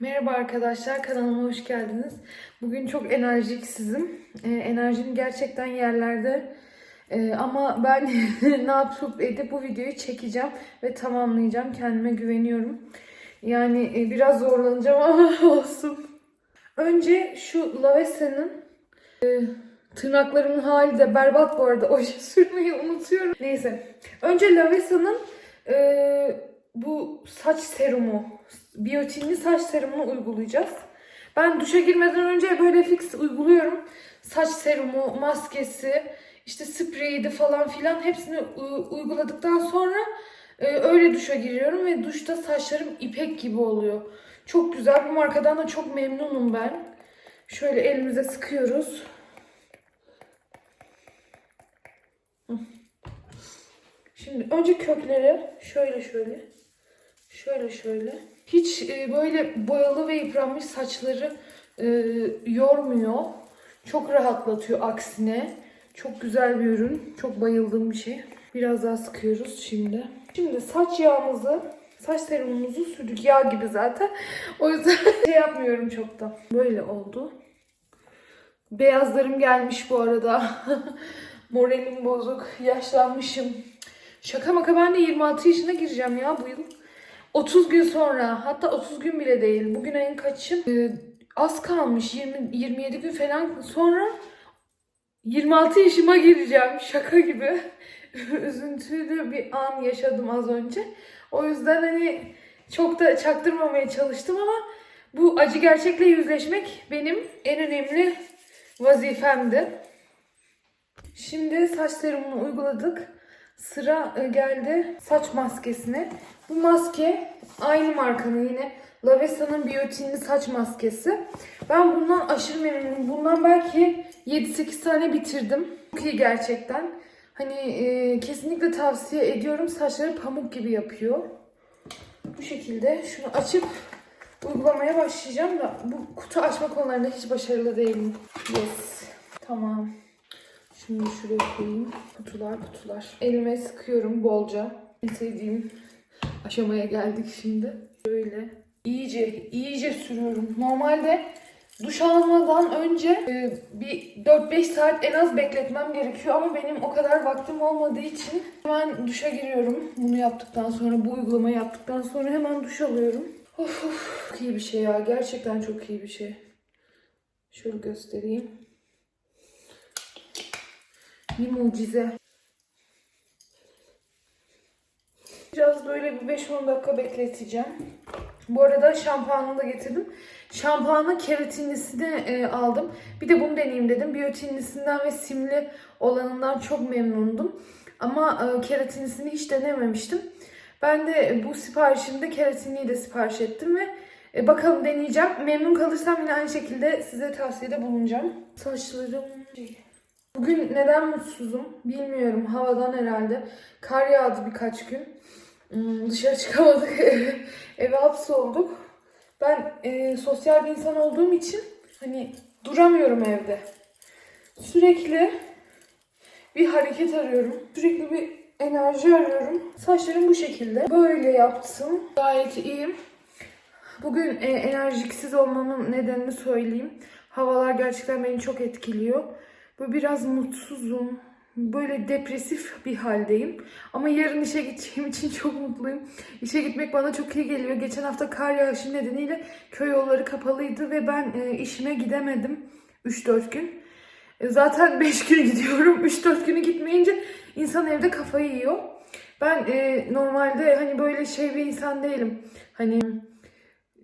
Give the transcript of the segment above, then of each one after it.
Merhaba arkadaşlar, kanalıma hoş geldiniz. Bugün çok enerjiksizim. Ee, enerjim gerçekten yerlerde. Ee, ama ben ne yapıp edip bu videoyu çekeceğim ve tamamlayacağım. Kendime güveniyorum. Yani e, biraz zorlanacağım ama olsun. Önce şu Lavesa'nın e, tırnaklarımın hali de berbat bu arada. Oje sürmeyi unutuyorum. Neyse. Önce Lavesa'nın e, bu saç serumu, biyotinli saç serumunu uygulayacağız. Ben duşa girmeden önce böyle fix uyguluyorum. Saç serumu, maskesi, işte spreydi falan filan hepsini uyguladıktan sonra e, öyle duşa giriyorum ve duşta saçlarım ipek gibi oluyor. Çok güzel. Bu markadan da çok memnunum ben. Şöyle elimize sıkıyoruz. Hı. Şimdi önce kökleri şöyle şöyle şöyle şöyle hiç e, böyle boyalı ve yıpranmış saçları e, yormuyor. Çok rahatlatıyor aksine. Çok güzel bir ürün. Çok bayıldığım bir şey. Biraz daha sıkıyoruz şimdi. Şimdi saç yağımızı, saç serumumuzu sürdük. Yağ gibi zaten. O yüzden şey yapmıyorum çok da. Böyle oldu. Beyazlarım gelmiş bu arada. Moralim bozuk. Yaşlanmışım. Şaka maka ben de 26 yaşına gireceğim ya bu yıl. 30 gün sonra hatta 30 gün bile değil. Bugün ayın kaçı? Ee, az kalmış 20 27 gün falan sonra 26 yaşıma gireceğim. Şaka gibi. Üzüntülü bir an yaşadım az önce. O yüzden hani çok da çaktırmamaya çalıştım ama bu acı gerçekle yüzleşmek benim en önemli vazifemdi. Şimdi saç serumunu uyguladık. Sıra e, geldi saç maskesine. Bu maske aynı markanın yine Lavesa'nın biyotinli saç maskesi. Ben bundan aşırı memnunum. Bundan belki 7-8 tane bitirdim. Çok iyi gerçekten. Hani e, kesinlikle tavsiye ediyorum. Saçları pamuk gibi yapıyor. Bu şekilde şunu açıp uygulamaya başlayacağım da bu kutu açma konularında hiç başarılı değilim. Yes. Tamam. Şimdi şuraya koyayım. Kutular kutular. Elime sıkıyorum bolca. En sevdiğim aşamaya geldik şimdi. Böyle iyice iyice sürüyorum. Normalde duş almadan önce e, bir 4-5 saat en az bekletmem gerekiyor ama benim o kadar vaktim olmadığı için hemen duşa giriyorum. Bunu yaptıktan sonra, bu uygulamayı yaptıktan sonra hemen duş alıyorum. Of of çok iyi bir şey ya. Gerçekten çok iyi bir şey. Şöyle göstereyim. Bir mucize. Biraz böyle bir 5-10 dakika bekleteceğim. Bu arada şampuanını da getirdim. Şampuanı keratinlisini e, aldım. Bir de bunu deneyeyim dedim. Biyotinlisinden ve simli olanından çok memnundum. Ama e, keratinlisini hiç denememiştim. Ben de bu siparişimde keratinliyi de sipariş ettim ve e, bakalım deneyeceğim. Memnun kalırsam yine aynı şekilde size tavsiyede bulunacağım. Saçlarım... Bugün neden mutsuzum bilmiyorum. Havadan herhalde. Kar yağdı birkaç gün. Hmm, Dışarı çıkamadık. Eve hapsolduk. Ben e, sosyal bir insan olduğum için hani duramıyorum evde. Sürekli bir hareket arıyorum. Sürekli bir enerji arıyorum. Saçlarım bu şekilde. Böyle yaptım. Gayet iyiyim. Bugün e, enerjiksiz olmamın nedenini söyleyeyim. Havalar gerçekten beni çok etkiliyor. Böyle biraz mutsuzum. Böyle depresif bir haldeyim. Ama yarın işe gideceğim için çok mutluyum. İşe gitmek bana çok iyi geliyor. Geçen hafta kar yağışı nedeniyle köy yolları kapalıydı ve ben e, işime gidemedim 3-4 gün. E, zaten 5 gün gidiyorum. 3-4 günü gitmeyince insan evde kafayı yiyor. Ben e, normalde hani böyle şey bir insan değilim. Hani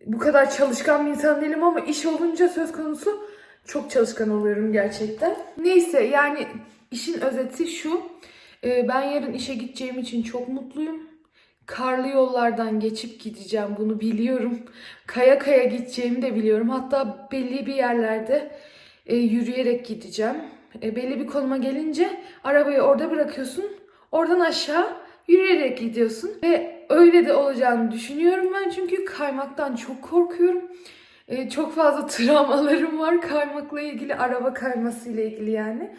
bu kadar çalışkan bir insan değilim ama iş olunca söz konusu çok çalışkan oluyorum gerçekten. Neyse yani işin özeti şu. Ee, Ben yarın işe gideceğim için çok mutluyum. Karlı yollardan geçip gideceğim bunu biliyorum. Kaya kaya gideceğimi de biliyorum. Hatta belli bir yerlerde e, yürüyerek gideceğim. E, belli bir konuma gelince arabayı orada bırakıyorsun. Oradan aşağı yürüyerek gidiyorsun. Ve öyle de olacağını düşünüyorum ben çünkü kaymaktan çok korkuyorum. Ee, çok fazla travmalarım var kaymakla ilgili, araba kayması ile ilgili yani.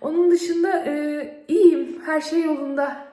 Onun dışında e, iyiyim, her şey yolunda.